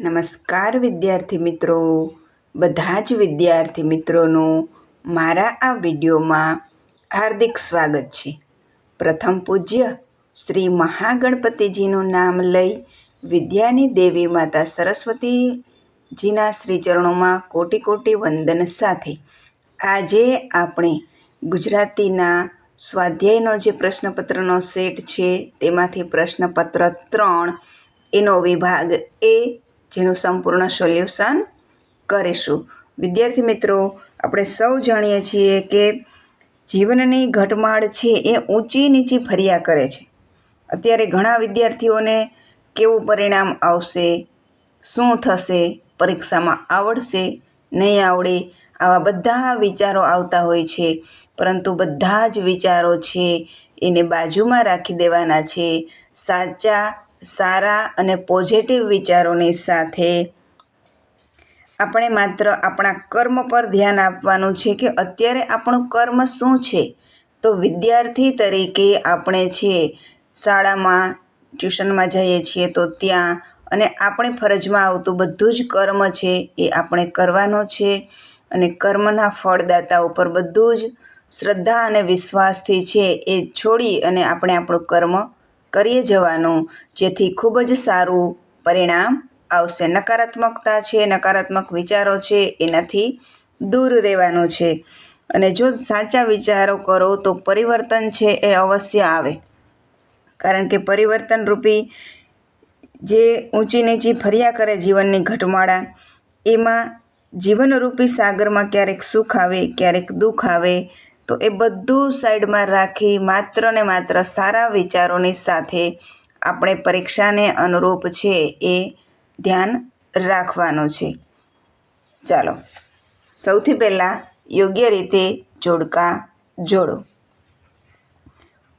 નમસ્કાર વિદ્યાર્થી મિત્રો. બધા જ વિદ્યાર્થી મિત્રોનું મારા આ વિડીયોમાં હાર્દિક સ્વાગત છે. પ્રથમ પૂજ્ય શ્રી મહાગણપતિજીનું નામ લઈ વિદ્યાની દેવી માતા સરસ્વતીજીના શ્રીચરણોમાં કોટી કોટી વંદન સાથે આજે આપણે ગુજરાતીના સ્વાધ્યાયનો જે પ્રશ્નપત્રનો સેટ છે તેમાંથી પ્રશ્નપત્ર ત્રણ એનો વિભાગ એ જેનું સંપૂર્ણ સોલ્યુશન કરીશું. વિદ્યાર્થી મિત્રો, આપણે સૌ જાણીએ છીએ કે જીવનની ઘટમાળ છે એ ઊંચી નીચી ફર્યા કરે છે. અત્યારે ઘણા વિદ્યાર્થીઓને કેવું પરિણામ આવશે, શું થશે, પરીક્ષામાં આવડશે, નહીં આવડે, આવા બધા વિચારો આવતા હોય છે. પરંતુ બધા જ વિચારો છે એને બાજુમાં રાખી દેવાના છે સાચા સારા અને પોઝિટિવ વિચારોની સાથે આપણે માત્ર આપણા કર્મ પર ધ્યાન આપવાનું છે કે અત્યારે આપણું કર્મ શું છે? તો વિદ્યાર્થી તરીકે આપણે છે શાળામાં, ટ્યુશનમાં જઈએ છીએ તો ત્યાં અને આપણે ફરજમાં આવતું બધું જ કર્મ છે એ આપણે કરવાનો છે અને કર્મના ફળદાતા ઉપર બધું જ શ્રદ્ધા અને વિશ્વાસથી છે એ છોડી અને આપણે આપણું કર્મ કરીએ જવાનું, જેથી ખૂબ જ સારું પરિણામ આવશે. નકારાત્મકતા છે, નકારાત્મક વિચારો છે એનાથી દૂર રહેવાનું છે. અને જો સાચા વિચારો કરો તો પરિવર્તન છે એ અવશ્ય આવે. કારણ કે પરિવર્તન રૂપી જે ઊંચી નીચી ફર્યા કરે જીવનની ઘટમાળા, એમાં જીવનરૂપી સાગરમાં ક્યારેક સુખ આવે, ક્યારેક દુઃખ આવે તો એ બધું સાઈડમાં રાખી માત્ર ને માત્ર સારા વિચારોની સાથે આપણે પરીક્ષાને અનુરૂપ છે એ ધ્યાન રાખવાનું છે. ચાલો, સૌથી પહેલાં યોગ્ય રીતે જોડકા જોડો.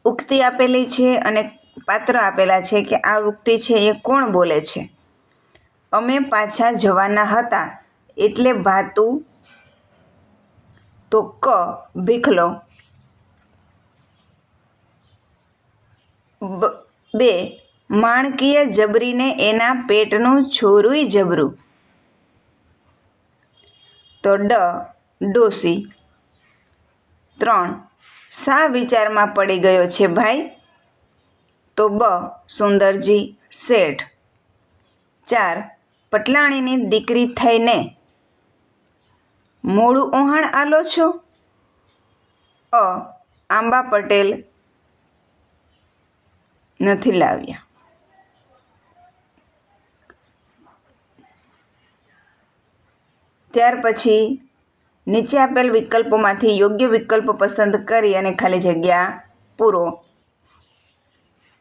ઉક્તિ આપેલી છે અને પાત્ર આપેલા છે કે આ ઉક્તિ છે એ કોણ બોલે છે? અમે પાછા જવાના હતા એટલે ભાતું તો ક ભીખલો. બે માણકીએ જબરીને એના પેટનું છોરુંય જબરું. તો ડ, ડોસી. ત્રણ, શા વિચારમાં પડી ગયો છે ભાઈ? તો બ, સુંદરજી શેઠ. ચાર, પટલાણીની દીકરી થઈને મોડું ઓહાણ આલો છો? અ, આંબા પટેલ. નથી લાવ્યા. ત્યાર પછી નીચે આપેલ વિકલ્પોમાંથી યોગ્ય વિકલ્પ પસંદ કરી અને ખાલી જગ્યા પૂરો.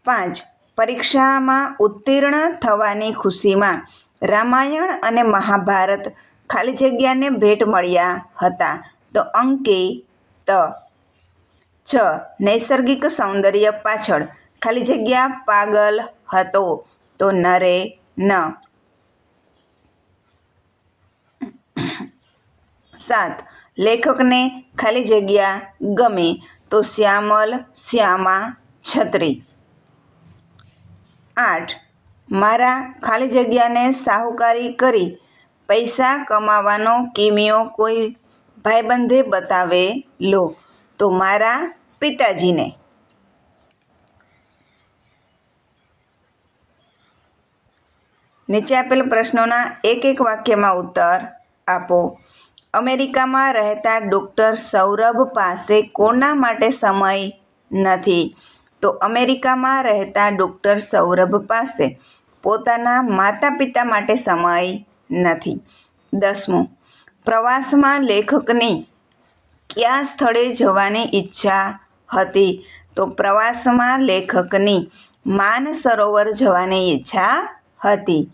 પાંચ, પરીક્ષામાં ઉત્તીર્ણ થવાની ખુશીમાં રામાયણ અને મહાભારત ખાલી જગ્યાને ભેટ મળ્યા હતા. તો અંકે ત, છ, નૈસર્ગિક સૌંદર્ય પાછળ. ખાલી જગ્યા પાગલ હતો. તો નરે ન. સાત, લેખકને ખાલી જગ્યા ગમે તો શ્યામલ, શ્યામા, છત્રી. આઠ, મારા ખાલી જગ્યાને સાહુકારી કરી પૈસા કમાવાનો કિમિયો કોઈ ભાઈબંધે બતાવે લો તો મારા પિતાજીને. નીચે આપેલ પ્રશ્નોના એક એક વાક્યમાં ઉત્તર આપો. અમેરિકામાં રહેતા ડૉક્ટર સૌરભ પાસે કોના માટે સમય નથી? તો અમેરિકામાં રહેતા ડૉક્ટર સૌરભ પાસે પોતાના માતા પિતા માટે સમય નથી. દસમું, પ્રવાસમાં લેખકની કયા સ્થળે જવાની ઈચ્છા હતી? તો પ્રવાસમાં લેખકની માન સરોવર જવાની ઈચ્છા હતી.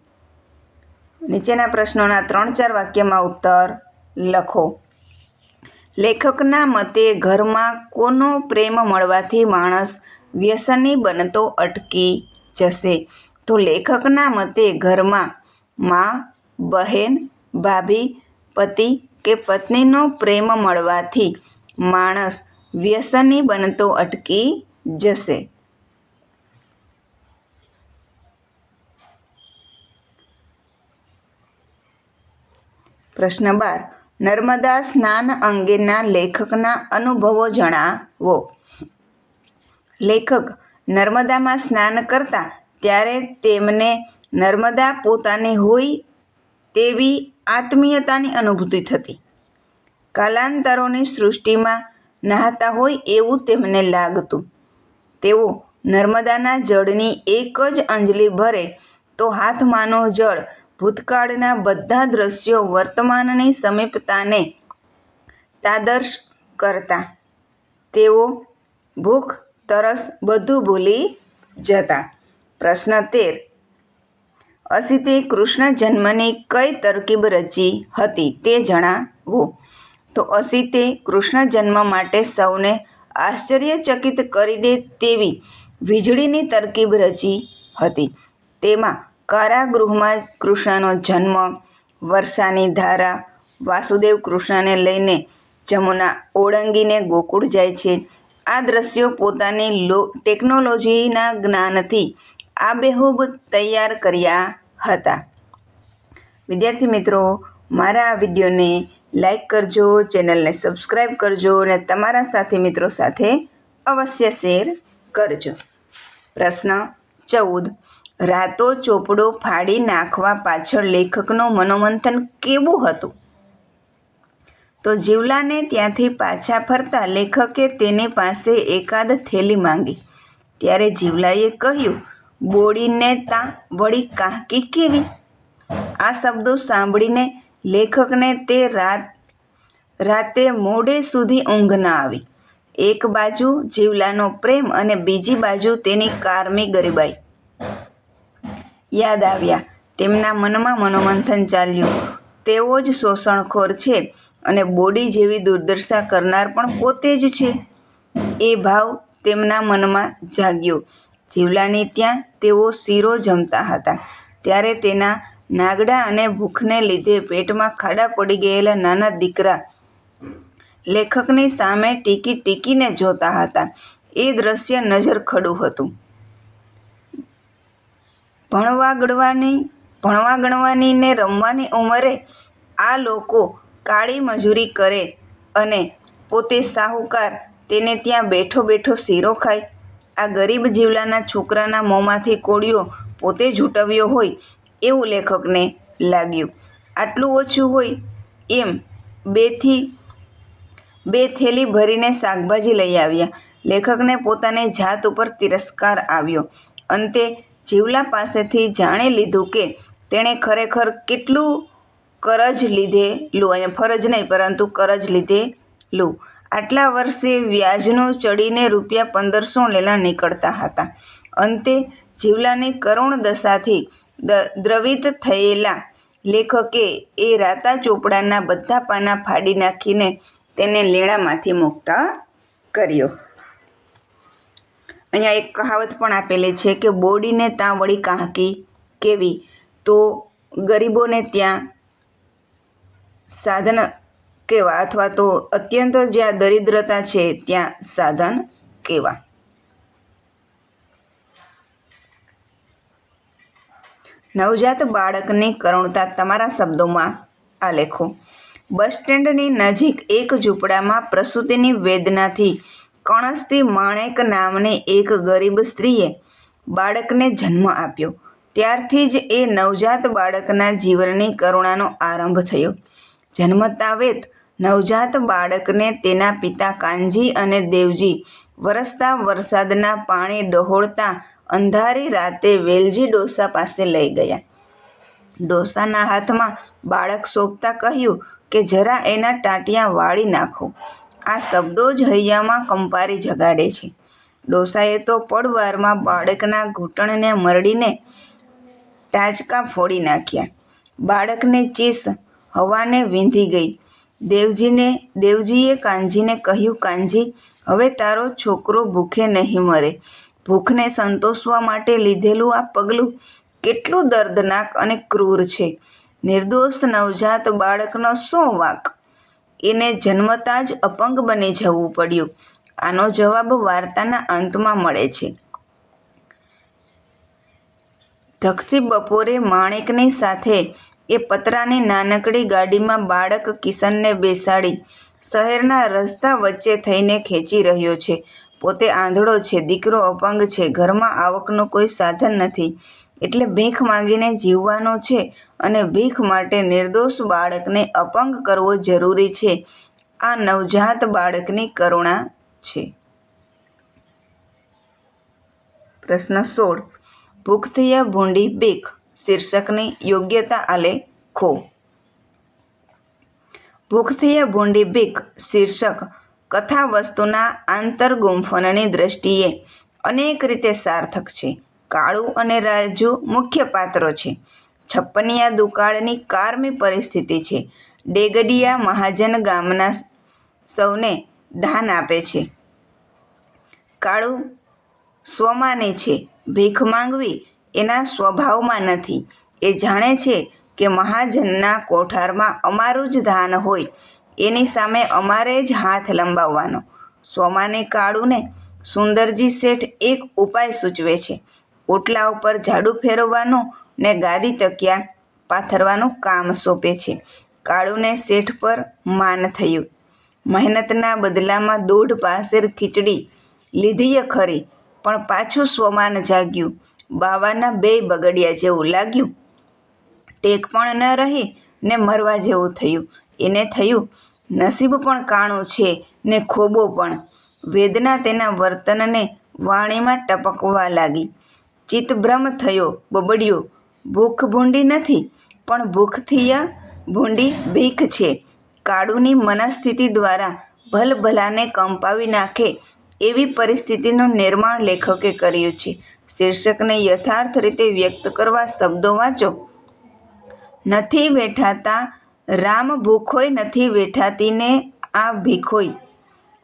નીચેના પ્રશ્નોના ત્રણ ચાર વાક્યમાં ઉત્તર લખો. લેખકના મતે ઘરમાં કોનો પ્રેમ મળવાથી માણસ વ્યસની બનતો અટકી જશે. તો લેખકના મતે ઘરમાં મા બહેન, ભાભી, પતિ કે પત્નીનો પ્રેમ મળવાથી માણસ વ્યસની બનતો અટકી જશે. પ્રશ્ન બાર. નર્મદા સ્નાન અંગેના લેખકના અનુભવો જણાવો. લેખક નર્મદામાં સ્નાન કરતા ત્યારે તેમને નર્મદા પોતાની હોય તેવી આત્મીયતાની અનુભૂતિ થતી. કાલાંતરોની સૃષ્ટિમાં નહાતા હોય એવું તેમને લાગતું. તેઓ નર્મદાના જળની એક જ અંજલિ ભરે તો હાથમાંનો જળ ભૂતકાળના બધા દ્રશ્યો વર્તમાનની સમીપતાને તાદર્શ કરતા. તેઓ ભૂખ, તરસ બધું ભૂલી જતા. પ્રશ્ન તેર અસિતે કૃષ્ણ જન્મની કઈ તરકીબ રચી હતી તે જણાવો. તો અસિતે કૃષ્ણ જન્મ માટે સૌને આશ્ચર્યચકિત કરી દે તેવી વીજળીની તરકીબ રચી હતી. તેમાં કારાગૃહમાં જ કૃષ્ણનો જન્મ, વર્ષાની ધારા, વાસુદેવ કૃષ્ણને લઈને જમુના ઓળંગીને ગોકુળ જાય છે. આ દ્રશ્યો પોતાની લો, ટેકનોલોજીના જ્ઞાનથી આબેહૂબ તૈયાર કર્યા હતા. વિદ્યાર્થી મિત્રો, મારા આ વિડીયોને લાઈક કરજો, ચેનલને સબસ્ક્રાઈબ કરજો અને તમારા સાથી મિત્રો સાથે અવશ્ય શેર કરજો. પ્રશ્ન ચૌદ. રાતો ચોપડો ફાડી નાખવા પાછળ લેખકનું મનોમંથન કેવું હતું? તો જીવલાને ત્યાંથી પાછા ફરતા લેખકે તેની પાસે એકાદ થેલી માંગી. ત્યારે જીવલાએ કહ્યું બોડીને તાં વળી કાંકી કેવી? આ શબ્દો સાંભળીને લેખકને તે રાત, રાતે મોડે સુધી ઊંઘ ન આવી. એક બાજુ જીવલાનો પ્રેમ અને બીજી બાજુ તેની કારમી ગરીબાઈ. યાદ આવ્યા, તેમના મનમાં મનોમંથન ચાલ્યું. તેઓ જ શોષણખોર છે અને બોડી જેવી દુર્દશા કરનાર પણ પોતે જ છે. એ ભાવ તેમના મનમાં જાગ્યો. જીવલાની ત્યાં તેઓ શીરો જમતા હતા. ત્યારે તેના નાગડા અને ભૂખને લીધે પેટમાં ખાડા પડી ગયેલા નાના દીકરા લેખકની સામે ટીકી ટીકીને જોતા હતા. એ દ્રશ્ય નજર ખડું હતું. ભણવા ગણવાની ભણવા ગણવાની ને રમવાની ઉંમરે આ લોકો કાળી મજૂરી કરે અને પોતે સાહુકાર તેને ત્યાં બેઠો બેઠો શીરો ખાય. આ ગરીબ જીવલાના છોકરાના મોંમાંથી કોળિયો પોતે ઝૂંટવ્યો હોય એવું લેખકને લાગ્યું. આટલું ઓછું હોય એમ બેથી બે થેલી ભરીને શાકભાજી લઈ આવ્યા. લેખકને પોતાની જાત ઉપર તિરસ્કાર આવ્યો. અંતે જીવલા પાસેથી જાણી લીધું કે તેણે ખરેખર કેટલું કરજ લીધેલું અહીંયા ફરજ નહીં, પરંતુ કરજ લીધેલું. આટલા વર્ષે વ્યાજનું ચડીને રૂપિયા પંદરસો લેલા નીકળતા હતા. અંતે જીવલાની કરુણ દશાથી દ્રવિત થયેલા લેખકે એ રાતા ચોપડાના બધા પાના ફાડી નાખીને તેને લેણામાંથી મુક્તા કર્યો. અહીંયા એક કહાવત પણ આપેલી છે કે બોડીને ત્યાં વળી કાંકી કેવી? તો ગરીબોને ત્યાં સાધન કેવા અથવા તો અત્યંત જ્યાં દરિદ્રતા છે, ત્યાં સાધન કેવા? નવજાત બાળકની કરુણતા તમારા શબ્દોમાં આ લેખો. બસ સ્ટેન્ડની નજીક એક ઝૂંપડામાં પ્રસૂતિની વેદનાથી કણસતી માણેક નામની એક ગરીબ સ્ત્રીએ બાળકને જન્મ આપ્યો. ત્યારથી જ એ નવજાત બાળકના જીવનની કરુણાનો આરંભ થયો. જન્મતા વેત નવજાત બાળકને તેના પિતા કાનજી અને દેવજી વરસતા વરસાદના પાણી ડહોળતા અંધારી રાતે વેલજી ડોસા પાસે લઈ ગયા. ડોસાના હાથમાં બાળક સોંપતા કહ્યું કે જરા એના ટાંટિયા વાળી નાખો. આ શબ્દો જ હૈયામાં કંપારી જગાડે છે. ડોસાએ તો પડવારમાં બાળકના ઘૂંટણને મરડીને ટાચકા ફોડી નાખ્યા. બાળકની ચીસ હવાને વીંધી ગઈ. દેવજીને, દેવજીએ કાનજીને કહ્યું, કાનજી, હવે તારો છોકરો ભૂખે નહીં મરે. ભૂખને સંતોષવા માટે લીધેલું આ પગલું કેટલું દર્દનાક અને ક્રૂર છે. નિર્દોષ નવજાત બાળકનો શું વાંક? એને જન્મતા જ અપંગ બની જવું પડ્યું. આનો જવાબ વાર્તાના અંતમાં મળે છે. ધકતી બપોરે માણેકની સાથે એ પતરાની નાનકડી ગાડીમાં બાળક કિશનને બેસાડી શહેરના રસ્તા વચ્ચે થઈને ખેંચી રહ્યો છે. પોતે આંધળો છે, દીકરો અપંગ છે, ઘરમાં આવકનું કોઈ સાધન નથી. એટલે ભીખ માંગીને જીવવાનો છે અને ભીખ માટે નિર્દોષ બાળકને અપંગ કરવો જરૂરી છે. આ નવજાત બાળકની કરુણા છે. પ્રશ્ન સોળ. ભૂખથી ભૂંડી બીક શીર્ષકની યોગ્યતા આલેખો ભૂખથી ભૂંડી બીક શીર્ષક કથા વસ્તુના આંતરગુંફનની દ્રષ્ટિએ અનેક રીતે સાર્થક છે. કાળુ અને રાજુ મુખ્ય પાત્રો છે. છપ્પનિયા દુકાળની કારમી પરિસ્થિતિ છે. ડેગડિયા મહાજન ગામના સૌને દાન આપે છે. કાળુ સ્વમાની છે. ભીખ માંગવી એના સ્વભાવમાં નથી. એ જાણે છે કે મહાજનના કોઠારમાં અમારું જ ધાન હોય. એની સામે અમારે જ હાથ લંબાવવાનો. સોમાને કાળુને સુંદરજી શેઠ એક ઉપાય સૂચવે છે. ઓટલા ઉપર ઝાડુ ફેરવવાનું ને ગાદી તકિયા પાથરવાનું કામ સોંપે છે. કાળુને શેઠ પર માન થયું. મહેનતના બદલામાં દોઢ પાસેર ખીચડી લીધીએ ખરી, પણ પાછું સ્વમાન જાગ્યું. બાવાના બે બગડિયા જેવું લાગ્યું. ટેક પણ ન રહી ને મરવા જેવું થયું. એને થયું, નસીબ પણ કાણું છે ને ખોબો પણ. વેદના તેના વર્તનને વાણીમાં ટપકવા લાગી. ચિત્તભ્રમ થયો, બબડ્યો. ભૂખ ભૂંડી નથી, પણ ભૂખથી ભૂંડી ભીખ છે. કાળુની મનસ્થિતિ દ્વારા ભલભલાને કંપાવી નાખે એવી પરિસ્થિતિનું નિર્માણ લેખકે કર્યું છે. શીર્ષકને યથાર્થ રીતે વ્યક્ત કરવા શબ્દો વાંચો. નથી વેઠાતા, રામ ભૂખોય નથી વેઠાતીને આ ભીખોય.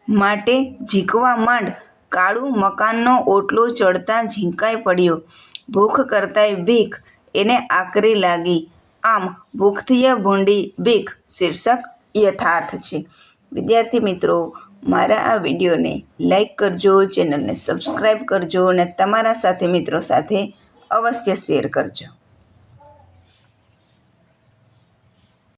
માટે ઝીકવા માંડ, કાળું મકાનનો ઓટલો ચડતા ઝીંકાઈ પડ્યો. ભૂખ કરતાંય ભીખ, એને આકરી લાગી. આમ ભૂખથી ભૂંડી ભીખ શીર્ષક યથાર્થ છે. વિદ્યાર્થી મિત્રો મારા આ વિડીયોને લાઈક કરજો, ચેનલને સબસ્ક્રાઈબ કરજો અને તમારા સાથે મિત્રો સાથે અવશ્ય શેર કરજો.